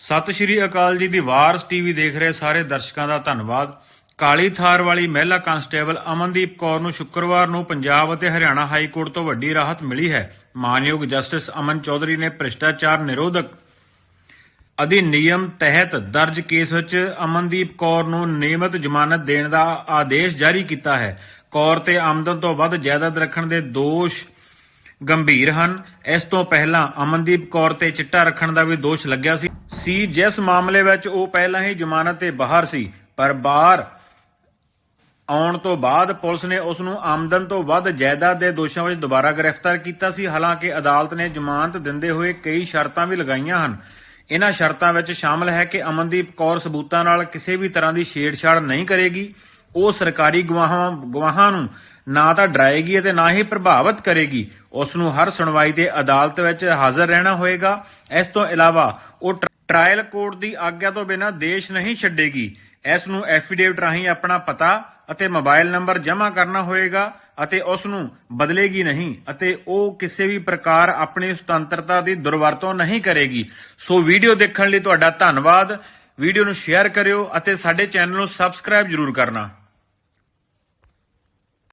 ਸਤਿ ਸ਼੍ਰੀ ਅਕਾਲ ਜੀ ਦੀ ਵਾਰਸ ਟੀਵੀ ਦੇਖ ਰਹੇ ਸਾਰੇ ਦਰਸ਼ਕਾਂ ਦਾ ਧੰਨਵਾਦ। ਕਾਲੀ ਥਾਰ ਵਾਲੀ ਮਹਿਲਾ ਕਾਂਸਟੇਬਲ ਅਮਨਦੀਪ ਕੌਰ ਨੂੰ ਸ਼ੁੱਕਰਵਾਰ ਨੂੰ ਪੰਜਾਬ ਅਤੇ ਹਰਿਆਣਾ ਹਾਈ ਕੋਰਟ ਤੋਂ ਵੱਡੀ ਰਾਹਤ ਮਿਲੀ ਹੈ। ਮਾਨਯੋਗ ਜਸਟਿਸ ਅਮਨ ਚੌਧਰੀ ਨੇ ਭ੍ਰਿਸ਼ਟਾਚਾਰ ਨਿਰੋਧਕ ਅਧਿਨਿਯਮ ਤਹਿਤ ਦਰਜ ਕੇਸ ਵਿੱਚ ਅਮਨਦੀਪ ਕੌਰ ਨੂੰ ਨਿਯਮਤ ਜ਼ਮਾਨਤ ਦੇਣ ਦਾ ਆਦੇਸ਼ ਜਾਰੀ ਕੀਤਾ ਹੈ। ਕੌਰ ਤੇ ਆਮਦਨ ਤੋਂ ਵੱਧ ਜਾਇਦਾਦ ਰੱਖਣ ਦੇ ਦੋਸ਼ ਗੰਭੀਰ ਹਨ। ਇਸ ਤੋਂ ਪਹਿਲਾਂ ਅਮਨਦੀਪ ਕੌਰ ਤੇ ਚਿੱਟਾ ਰੱਖਣ ਦਾ ਵੀ ਦੋਸ਼ ਲੱਗਿਆ ਸੀ। ਸੀ ਜਿਸ ਮਾਮਲੇ ਵਿੱਚ ਉਹ ਪਹਿਲਾਂ ਹੀ ਜ਼ਮਾਨਤ ਤੇ ਬਾਹਰ ਸੀ, ਪਰ ਬਾਹਰ ਆਉਣ ਤੋਂ ਬਾਅਦ ਪੁਲਿਸ ਨੇ ਉਸ ਨੂੰ ਆਮਦਨ ਤੋਂ ਵੱਧ ਜਾਇਦਾਦ ਦੇ ਦੋਸ਼ਾਂ ਵਿੱਚ ਦੁਬਾਰਾ ਗ੍ਰਿਫਤਾਰ ਕੀਤਾ ਸੀ। ਹਾਲਾਂਕਿ ਅਦਾਲਤ ਨੇ ਜ਼ਮਾਨਤ ਦਿੰਦੇ ਹੋਏ ਕਈ ਸ਼ਰਤਾਂ ਵੀ ਲਗਾਈਆਂ ਹਨ। ਇਹਨਾਂ ਸ਼ਰਤਾਂ ਵਿੱਚ ਸ਼ਾਮਲ ਹੈ ਕਿ ਅਮਨਦੀਪ ਕੌਰ ਸਬੂਤਾਂ ਨਾਲ ਕਿਸੇ ਵੀ ਤਰ੍ਹਾਂ ਦੀ ਛੇੜਛਾੜ ਨਹੀਂ ਕਰੇਗੀ। ਉਹ ਸਰਕਾਰੀ ਗਵਾਹਾਂ ਗਵਾਹਾਂ ਨੂੰ ਨਾ ਤਾਂ ਡਰਾਏਗੀ ਅਤੇ ਨਾ ਹੀ ਪ੍ਰਭਾਵਿਤ ਕਰੇਗੀ। ਉਸ ਨੂੰ ਹਰ ਸੁਣਵਾਈ ਤੇ ਅਦਾਲਤ ਵਿੱਚ ਹਾਜ਼ਰ ਰਹਿਣਾ ਹੋਏਗਾ। ਇਸ ਤੋਂ ਇਲਾਵਾ ਉਹ ਟਰ- ਟ੍ਰਾਇਲ ਕੋਰਟ ਦੀ ਆਗਿਆ ਤੋਂ ਬਿਨਾਂ ਦੇਸ਼ ਨਹੀਂ ਛੱਡੇਗੀ। ਇਸ ਨੂੰ ਐਫੀਡੇਵਿਟ ਰਾਹੀਂ ਆਪਣਾ ਪਤਾ ਅਤੇ ਮੋਬਾਈਲ ਨੰਬਰ ਜਮ੍ਹਾਂ ਕਰਨਾ ਹੋਏਗਾ ਅਤੇ ਉਸ ਨੂੰ ਬਦਲੇਗੀ ਨਹੀਂ ਅਤੇ ਉਹ ਕਿਸੇ ਵੀ ਪ੍ਰਕਾਰ ਆਪਣੀ ਸੁਤੰਤਰਤਾ ਦੀ ਦੁਰਵਰਤੋਂ ਨਹੀਂ ਕਰੇਗੀ। ਸੋ ਵੀਡੀਓ ਦੇਖਣ ਲਈ ਤੁਹਾਡਾ ਧੰਨਵਾਦ। ਵੀਡੀਓ ਨੂੰ ਸ਼ੇਅਰ ਕਰਿਓ ਅਤੇ ਸਾਡੇ ਚੈਨਲ ਨੂੰ ਸਬਸਕ੍ਰਾਈਬ ਜਰੂਰ ਕਰਨਾ।